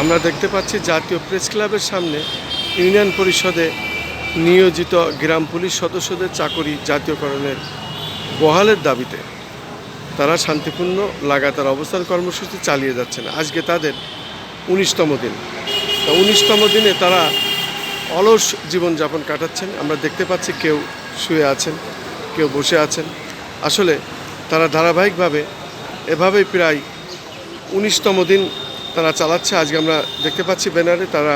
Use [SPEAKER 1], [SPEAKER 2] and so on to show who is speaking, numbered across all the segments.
[SPEAKER 1] আমরা দেখতে পাচ্ছি জাতীয় প্রেস ক্লাবের সামনে ইউনিয়ন পরিষদে নিয়োজিত গ্রাম পুলিশ সদস্যদের চাকরি জাতীয়করণের বহালের দাবিতে। তারা শান্তিপূর্ণ লাগাতার অবস্থান কর্মসূচি চালিয়ে যাচ্ছেন। আজকে তাদের উনিশতম দিন। তা উনিশতম দিনে তারা অলস জীবনযাপন কাটাচ্ছেন। আমরা দেখতে পাচ্ছি কেউ শুয়ে আছেন, কেউ বসে আছেন। আসলে তারা ধারাবাহিকভাবে এভাবেই প্রায় উনিশতম দিন তারা চালাচ্ছে। আজকে আমরা দেখতে পাচ্ছি ব্যানারে তারা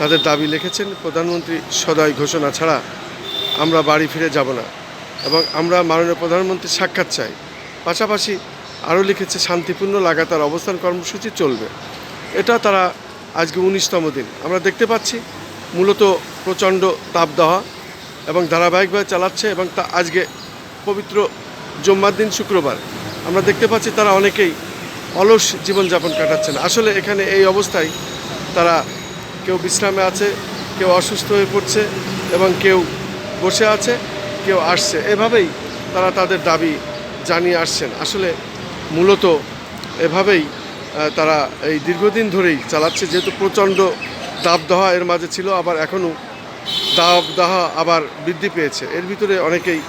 [SPEAKER 1] তাদের দাবি লিখেছেন, প্রধানমন্ত্রী সদয় ঘোষণা ছাড়া আমরা বাড়ি ফিরে যাব না এবং আমরা মাননীয় প্রধানমন্ত্রীর সাক্ষাৎ চাই। পাশাপাশি আরও লিখেছে, শান্তিপূর্ণ লাগাতার অবস্থান কর্মসূচি চলবে। এটা তারা আজকে উনিশতম দিন। আমরা দেখতে পাচ্ছি মূলত প্রচণ্ড তাপদাহ এবং ধারাবাহিকভাবে চালাচ্ছে এবং তা আজকে পবিত্র জম্মার দিন শুক্রবার। আমরা দেখতে পাচ্ছি তারা অনেকেই অলস জীবনযাপন কাটাচ্ছেন। আসলে এখানে এই অবস্থায় তারা কেউ বিশ্রামে আছে, কেউ অসুস্থ হয়ে পড়ছে এবং কেউ বসে আছে, কেউ আসছে। এভাবেই তারা তাদের দাবি জানিয়ে আসছেন। আসলে মূলত এভাবেই তারা এই দীর্ঘদিন ধরেই চালাচ্ছে। যেহেতু প্রচণ্ড দাবদাহা এর মাঝে ছিল, আবার এখনও দাবদাহা আবার বৃদ্ধি পেয়েছে। এর ভিতরে অনেকেই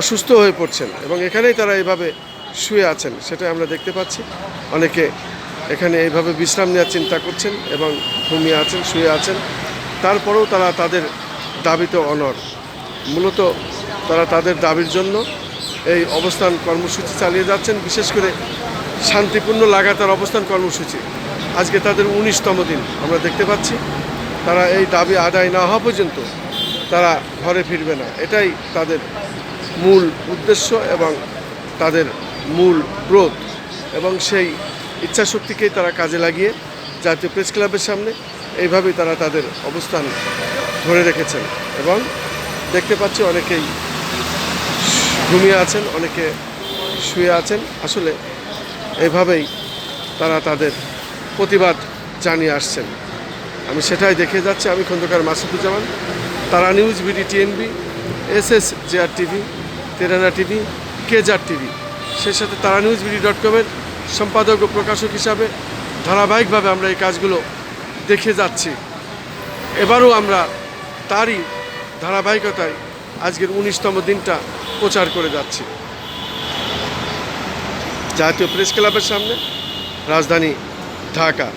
[SPEAKER 1] অসুস্থ হয়ে পড়ছেন এবং এখানেই তারা এইভাবে শুয়ে আছেন সেটা আমরা দেখতে পাচ্ছি। অনেকে এখানে এইভাবে বিশ্রাম নেওয়ার চিন্তা করছেন এবং ঘুমিয়ে আছেন, শুয়ে আছেন। তারপরেও তারা তাদের দাবিতে অনর মূলত তারা তাদের দাবির জন্য এই অবস্থান কর্মসূচি চালিয়ে যাচ্ছেন, বিশেষ করে শান্তিপূর্ণ লাগাতার অবস্থান কর্মসূচি। আজকে তাদের উনিশতম দিন, আমরা দেখতে পাচ্ছি। তারা এই দাবি আদায় না হওয়া পর্যন্ত তারা ঘরে ফিরবে না। এটাই তাদের মূল উদ্দেশ্য এবং তাদের মূল ব্রত এবং সেই ইচ্ছাশক্তিকেই তারা কাজে লাগিয়ে জাতীয় প্রেস ক্লাবের সামনে এইভাবেই তারা তাদের অবস্থান ধরে রেখেছেন এবং দেখতে পাচ্ছি অনেকেই ঘুমিয়ে আছেন, অনেকে শুয়ে আছেন। আসলে এভাবেই তারা তাদের প্রতিবাদ জানিয়ে আসছেন। আমি সেটাই দেখে যাচ্ছি। আমি Khandakar Masuduzzaman, Tara news BD TNB, S S JR TV তেরানা TV কেজার টিভি। সেই সাথে তারা নিউজ বিডি ডট কমের সম্পাদক ও প্রকাশক হিসাবে ধারাবাহিকভাবে আমরা এই কাজগুলো দেখে যাচ্ছি। এবারও আমরা তারই ধারাবাহিকতায় আজকের উনিশতম দিনটা প্রচার করে যাচ্ছি। জাতীয় প্রেস ক্লাবের সামনে, রাজধানী ঢাকা।